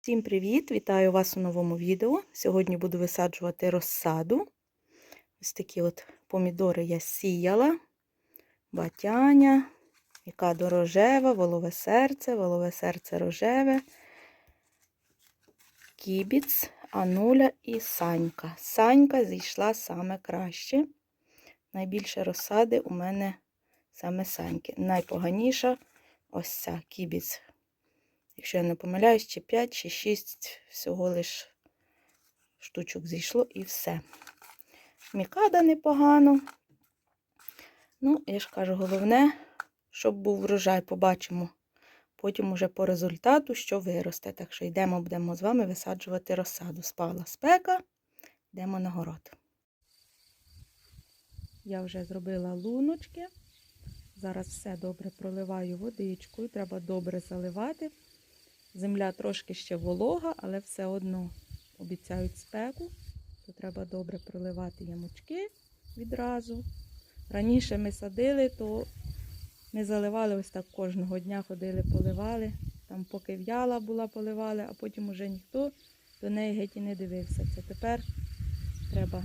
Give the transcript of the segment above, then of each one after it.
Всім привіт! Вітаю вас у новому відео. Сьогодні буду висаджувати розсаду. Ось такі от помідори я сіяла, батяня, яка рожева, волове серце, волове серце рожеве, кібіц, ануля і санька. Санька зійшла саме краще. Найбільше розсади у мене саме саньки. Найпоганіша ось ця кібіц Якщо я не помиляюсь, чи 5, чи 6 всього лиш штучок зійшло і все. Мікада непогано. Ну, я ж кажу, головне, щоб був врожай, побачимо. Потім уже по результату, що виросте. Так що йдемо, будемо з вами висаджувати розсаду. Спала спека, йдемо на город. Я вже зробила луночки. Зараз все добре проливаю водичкою, треба добре заливати. Земля трошки ще волога, але все одно обіцяють спеку, то треба добре проливати ямочки відразу. Раніше ми садили, то ми заливали ось так кожного дня ходили, поливали. Там поки в'яла була, поливали, а потім уже ніхто до неї геть і не дивився. Це тепер треба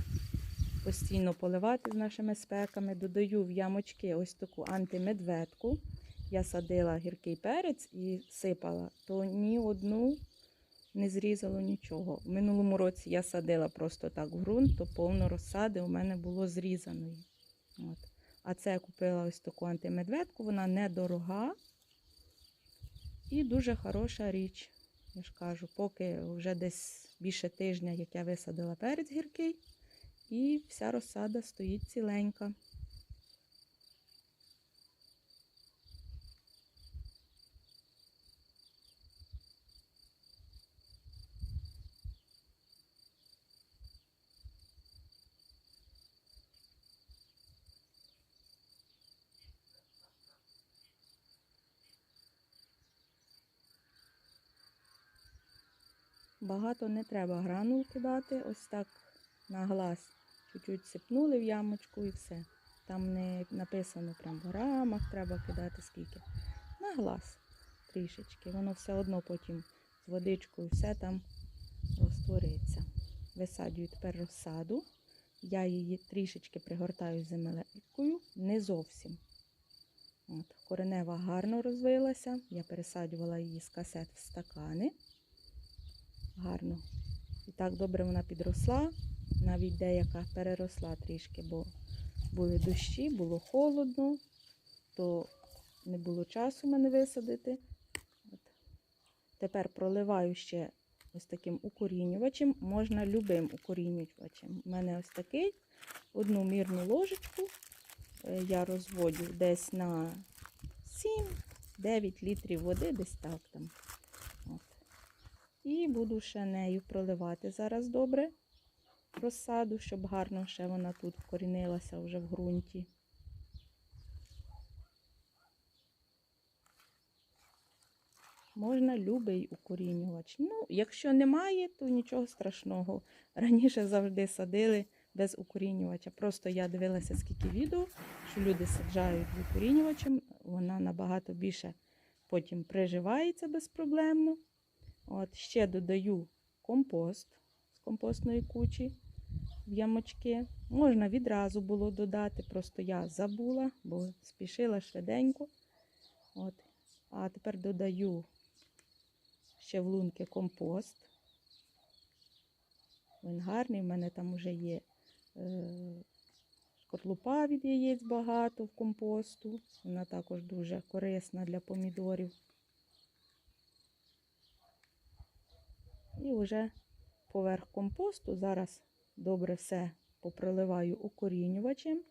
постійно поливати з нашими спеками. Додаю в ямочки ось таку антимедведку я садила гіркий перець і сипала, то ні одну не зрізало нічого. В минулому році я садила просто так ґрунт, то повно розсади у мене було зрізаної. От. А це я купила ось таку антимедведку, вона недорога і дуже хороша річ. Я ж кажу, поки вже десь більше тижня, як я висадила перець гіркий, і вся розсада стоїть ціленька. Багато не треба гранул кидати, ось так на глаз. Чуть-чуть сипнули в ямочку і все. Там не написано прям в грамах треба кидати скільки. На глаз трішечки. Воно все одно потім з водичкою все там розтвориться. Висаджую тепер розсаду. Я її трішечки пригортаю земелькою, не зовсім. От, Коренева гарно розвилася. Я пересаджувала її з касет в стакани гарно. І так добре вона підросла, навіть деяка переросла трішки, бо були дощі, було холодно, то не було часу мене висадити. От. Тепер проливаю ще ось таким укорінювачем, можна любим укорінювачем. У мене ось такий одну мірну ложечку е, я розводю десь на 7-9 літрів води, десь так там. І буду ще нею проливати зараз добре розсаду, щоб гарно ще вона тут вкорінилася вже в ґрунті. Можна любий укорінювач. Ну, якщо немає, то нічого страшного. Раніше завжди садили без укорінювача. Просто я дивилася, скільки відео, що люди саджають укорінювачем, вона набагато більше потім приживається безпроблемно. От, Ще додаю компост з компостної кучі в ямочки. Можна відразу було додати, просто я забула, бо спішила швиденько. От. А тепер додаю ще в лунки компост. Він гарний, в мене там вже є е, шкорлупа від яєць багато в компосту. Вона також дуже корисна для помідорів. І вже поверх компосту зараз добре все поприливаю укорінювачем.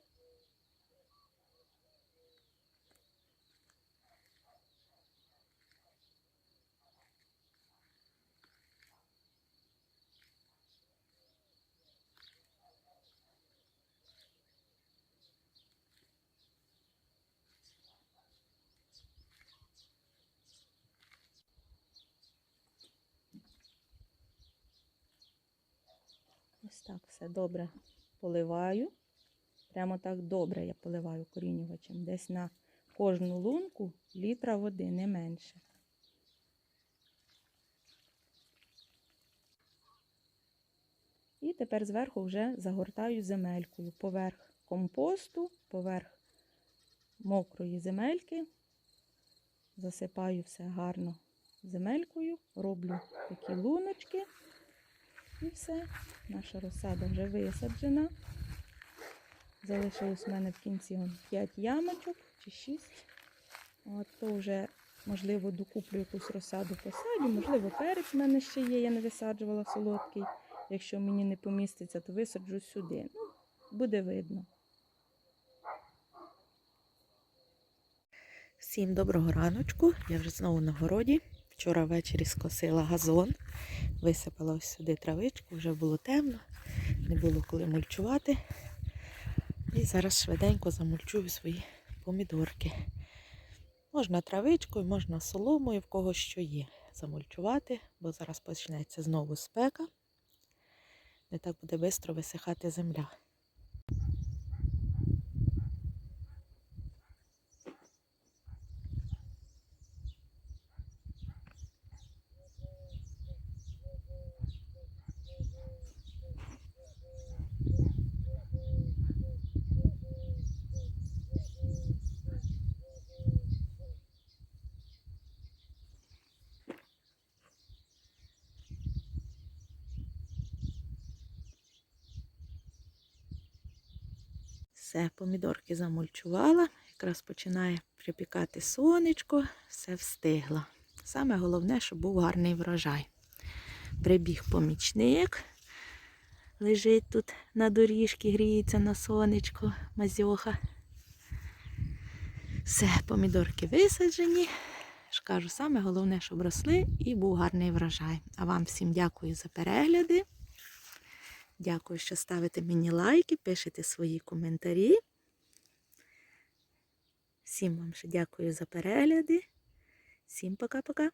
Ось так все добре поливаю. Прямо так добре я поливаю корінювачем. Десь на кожну лунку літра води не менше. І тепер зверху вже загортаю земелькою поверх компосту, поверх мокрої земельки. Засипаю все гарно земелькою, роблю такі луночки. І все. Наша розсада вже висаджена. Залишилось в мене в кінці 5 ямочок чи 6. От то вже, можливо, докуплю якусь розсаду посадю, можливо, перець в мене ще є, я не висаджувала солодкий. Якщо мені не поміститься, то висаджу сюди. Ну, буде видно. Всім доброго раночку. Я вже знову на городі. Вчора ввечері скосила газон, висипала ось сюди травичку, вже було темно, не було коли мульчувати. І зараз швиденько замульчую свої помідорки. Можна травичкою, можна соломою, в кого що є, замульчувати, бо зараз почнеться знову спека. Не так буде швидко висихати земля. Все, помідорки замульчувала. Якраз починає припікати сонечко, все встигла. Саме головне, щоб був гарний врожай. Прибіг помічник, лежить тут на доріжці, гріється на сонечко, мазьоха. Все, помідорки висаджені. Ж кажу, саме головне, щоб росли і був гарний врожай. А вам всім дякую за перегляди. Дякую, що ставите мені лайки, пишете свої коментарі. Всім вам ще дякую за перегляди. Всім пока-пока.